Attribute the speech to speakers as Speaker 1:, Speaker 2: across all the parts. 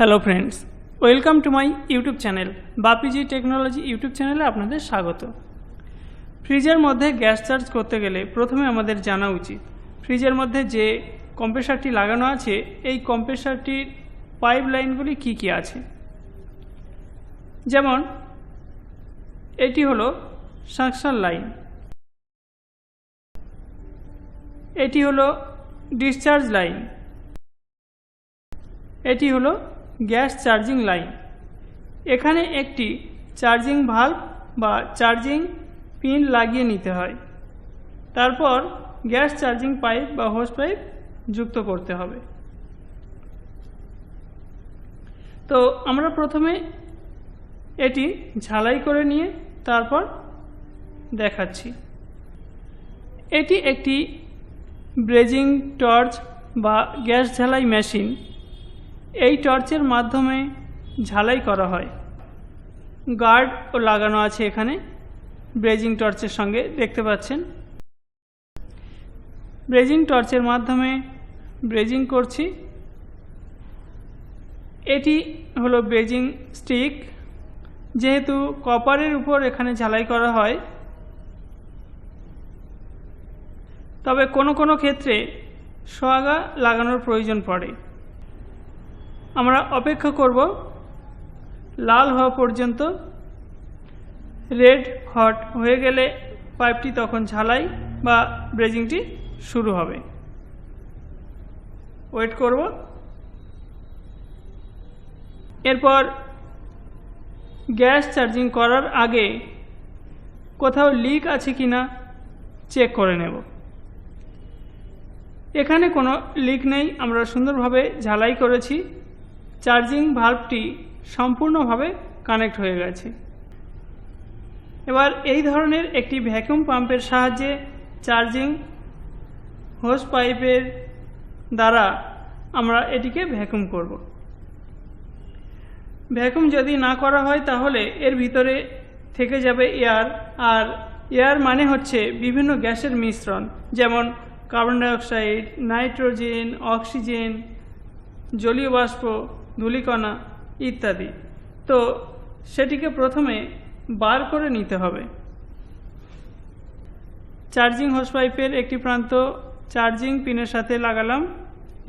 Speaker 1: Hello friends welcome to my YouTube channel Bapiji technology YouTube চ্যানেলে আপনাদের স্বাগত। ফ্রিজের মধ্যে গ্যাস চার্জ করতে গেলে প্রথমে আমাদের জানা উচিত ফ্রিজের মধ্যে যে কম্প্রেসারটি লাগানো আছে, এই কম্প্রেসারটির পাইপ লাইনগুলি কি কি আছে। যেমন, এটি হলো সাকশন লাইন এটি হলো ডিসচার্জ লাইন এটি হলো গ্যাস চার্জিং লাইন। এখানে একটি চার্জিং ভাল্ব বা চার্জিং পিন লাগিয়ে নিতে হয়। তারপর গ্যাস চার্জিং পাইপ বা হোস পাইপ যুক্ত করতে হবে। তো আমরা প্রথমে এটি ঝালাই করে নিয়ে তারপর দেখাচ্ছি। এটি একটি ব্রেজিং টর্চ বা গ্যাস ঝালাই মেশিন। এই টর্চের মাধ্যমে ঝালাই করা হয়। গার্ডও লাগানো আছে এখানে। ব্রেজিং টর্চের সঙ্গে দেখতে পাচ্ছেন। ব্রেজিং টর্চের মাধ্যমে ব্রেজিং করছি। এটি হলো ব্রেজিং স্টিক। যেহেতু কপারের উপর এখানে ঝালাই করা হয়, তবে কোনো কোনো ক্ষেত্রে সোয়াগা লাগানোর প্রয়োজন পড়ে। আমরা অপেক্ষা করব লাল হওয়া পর্যন্ত। রেড হট হয়ে গেলে পাইপটি তখন ঝালাই বা ব্রেজিংটি শুরু হবে। ওয়েট করব। এরপর গ্যাস চার্জিং করার আগে কোথাও লিক আছে কি না চেক করে নেব। এখানে কোনো লিক নেই, আমরা সুন্দরভাবে ঝালাই করেছি। চার্জিং ভাল্বটি সম্পূর্ণভাবে কানেক্ট হয়ে গেছে। এবার এই ধরনের একটি ভ্যাকুয়াম পাম্পের সাহায্যে চার্জিং হোস পাইপের দ্বারা আমরা এটিকে ভ্যাকুম করব। ভ্যাকুম যদি না করা হয় তাহলে এর ভিতরে থেকে যাবে এয়ার, আর এয়ার মানে হচ্ছে বিভিন্ন গ্যাসের মিশ্রণ, যেমন কার্বন ডাইঅক্সাইড, নাইট্রোজেন, অক্সিজেন, জলীয় বাষ্প ধূলিকণা ইত্যাদি। তো সেটিকে প্রথমে বার করে নিতে হবে। চার্জিং হোস পাইপের একটি প্রান্ত চার্জিং পিনের সাথে লাগালাম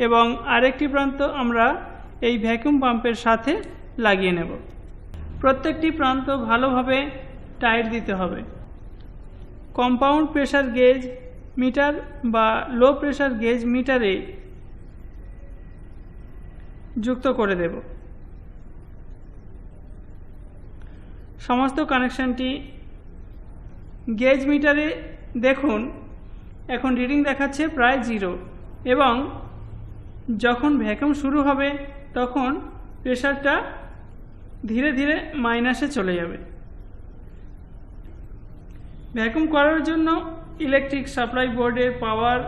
Speaker 1: এবং আরেকটি প্রান্ত আমরা এই ভ্যাকুয়াম পাম্পের সাথে লাগিয়ে নেব। প্রত্যেকটি প্রান্ত ভালোভাবে টাইট দিতে হবে। কম্পাউন্ড প্রেশার গেজ মিটার বা লো প্রেশার গেজ মিটারে যুক্ত করে দেব। সমস্ত কানেকশানটি গেজ মিটারে দেখুন, এখন রিডিং দেখাচ্ছে প্রায় জিরো, এবং যখন ভ্যাকুম শুরু হবে, তখন প্রেশারটা ধীরে ধীরে মাইনাসে চলে যাবে। ভ্যাকুম করার জন্য ইলেকট্রিক সাপ্লাই বোর্ডের পাওয়ার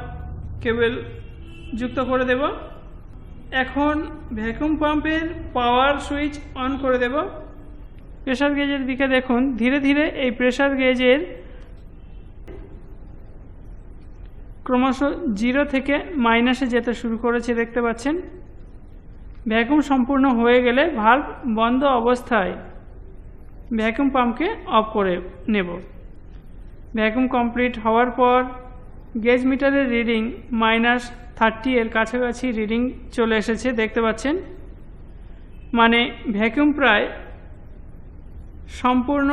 Speaker 1: কেবল যুক্ত করে দেব। এখন ভ্যাকুম পাম্পের পাওয়ার সুইচ অন করে দেব। প্রেশার গেজের দিকে দেখুন, ধীরে ধীরে এই প্রেশার গেজের ক্রমশ জিরো থেকে মাইনাসে যেতে শুরু করেছে, দেখতে পাচ্ছেন। ভ্যাকুম সম্পূর্ণ হয়ে গেলে ভাল্ব বন্ধ অবস্থায় ভ্যাকুম পাম্পকে অফ করে নেব। ভ্যাকুম কমপ্লিট হওয়ার পর গেজ মিটারের রিডিং মাইনাস থার্টি এর কাছাকাছি রিডিং চলে এসেছে, দেখতে পাচ্ছেন? মানে ভ্যাকুম প্রায় সম্পূর্ণ,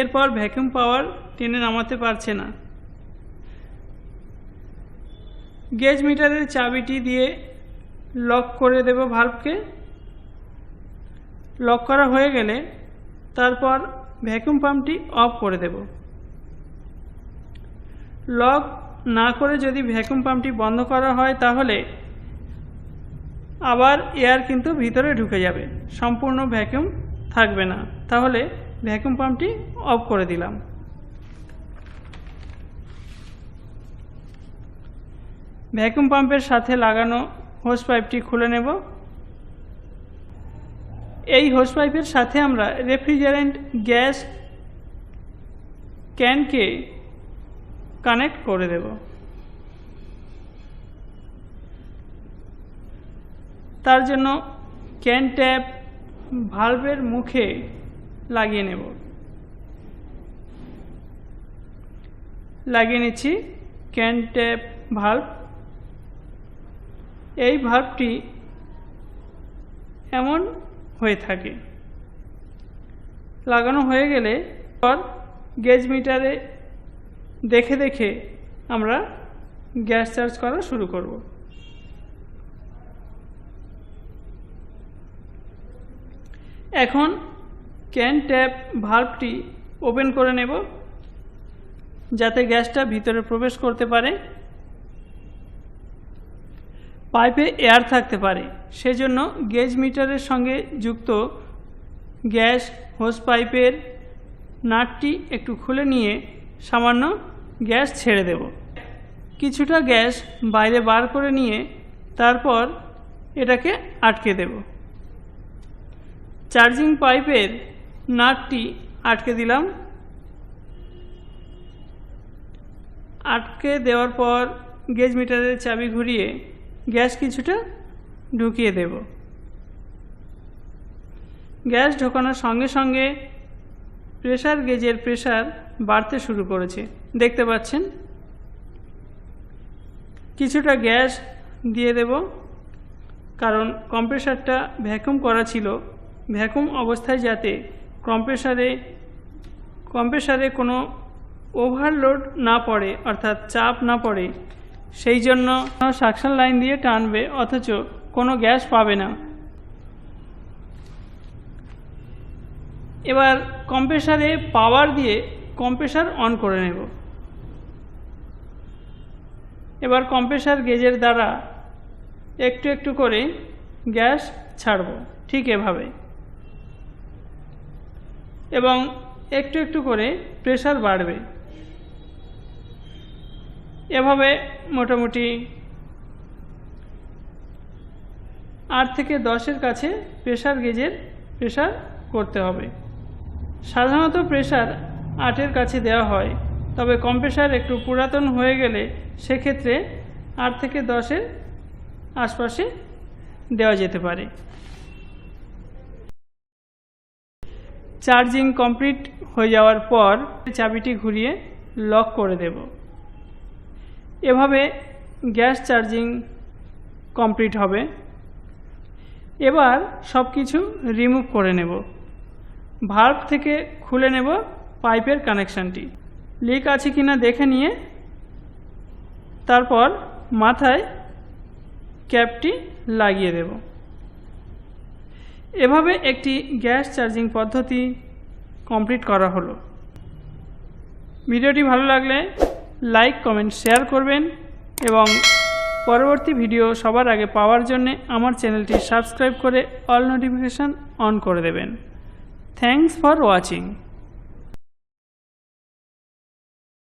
Speaker 1: এরপর ভ্যাকুম পাওয়ার টেনে নামাতে পারছে না। গেজ মিটারের চাবিটি দিয়ে লক করে দেব ভাল্বকে লক করা হয়ে গেলে তারপর ভ্যাকুম পাম্পটি অফ করে দেব। লক না করে যদি ভ্যাকুম পাম্পটি বন্ধ করা হয় তাহলে আবার এয়ার কিন্তু ভিতরে ঢুকে যাবে। সম্পূর্ণ ভ্যাকুম থাকবে না। তাহলে ভ্যাকুম পাম্পটি অফ করে দিলাম। ভ্যাকুম পাম্পের সাথে লাগানো হোস পাইপটি খুলে নেব। এই হোস পাইপের সাথে আমরা রেফ্রিজারেন্ট গ্যাস ক্যানকে কানেক্ট করে দেব। তার জন্য ক্যান ট্যাপ ভালভের মুখে লাগিয়ে নেব। লাগিয়ে নিচ্ছি। ক্যান ট্যাপ ভাল্ব এই ভাল্বটি এমন হয়ে থাকে। লাগানো হয়ে গেলে পর গেজ মিটারে দেখে দেখে আমরা গ্যাস চার্জ করা শুরু করব। এখন ক্যান ট্যাপ ভাল্বটি ওপেন করে নেব, যাতে গ্যাসটা ভিতরে প্রবেশ করতে পারে। পাইপে এয়ার থাকতে পারে, সেজন্য গেজ মিটারের সঙ্গে যুক্ত গ্যাস হোস পাইপের নাটটি একটু খুলে নিয়ে সামান্য গ্যাস ছেড়ে দেব। কিছুটা গ্যাস বাইরে বার করে নিয়ে তারপর এটাকে আটকে দেব। চার্জিং পাইপের নাটটি আটকে দিলাম। আটকে দেওয়ার পর গেজ মিটারের চাবি ঘুরিয়ে গ্যাস কিছুটা ঢুকিয়ে দেব। গ্যাস ঢোকানোর সঙ্গে সঙ্গে প্রেশার গেজের প্রেশার বাড়তে শুরু করেছে। দেখতে পাচ্ছেন? কিছুটা গ্যাস দিয়ে দেব, কারণ কম্প্রেসারটা ভ্যাকুম করা ছিল। ভ্যাকুম অবস্থায় যাতে কম্প্রেসারে কম্প্রেসারে কোনো ওভারলোড না পড়ে, অর্থাৎ চাপ না পড়ে, সেই জন্য সাকশন লাইন দিয়ে টানবে, অথচ কোনো গ্যাস পাবে না। এবার কম্প্রেসারে পাওয়ার দিয়ে কম্প্রেসার অন করে নেব। এবার কম্প্রেসার গেজের দ্বারা একটু একটু করে গ্যাস ছাড়ব, ঠিক এভাবে। এবং একটু একটু করে প্রেশার বাড়বে। এভাবে মোটামুটি আট থেকে দশের কাছে প্রেশার গেজের প্রেশার করতে হবে। সাধারণত প্রেশার আটের কাছে দেওয়া হয়। তবে কম্প্রেসার একটু পুরাতন হয়ে গেলে সেক্ষেত্রে আট থেকে দশের আশপাশে দেওয়া যেতে পারে। চার্জিং কমপ্লিট হয়ে যাওয়ার পর চাবিটি ঘুরিয়ে লক করে দেব। এভাবে গ্যাস চার্জিং কমপ্লিট হবে। এবার সব কিছু রিমুভ করে নেব। ভাল্ব থেকে খুলে নেব পাইপের কানেকশানটি। লিক আছে কি না দেখে নিয়ে তারপর মাথায় ক্যাপটি লাগিয়ে দেব। এভাবে একটি গ্যাস চার্জিং পদ্ধতি কমপ্লিট করা হলো। ভিডিওটি ভালো লাগলে লাইক, কমেন্ট, শেয়ার করবেন এবং পরবর্তী ভিডিও সবার আগে পাওয়ার জন্য আমার চ্যানেলটি সাবস্ক্রাইব করে অল নোটিফিকেশান অন করে দেবেন। Thanks for watching.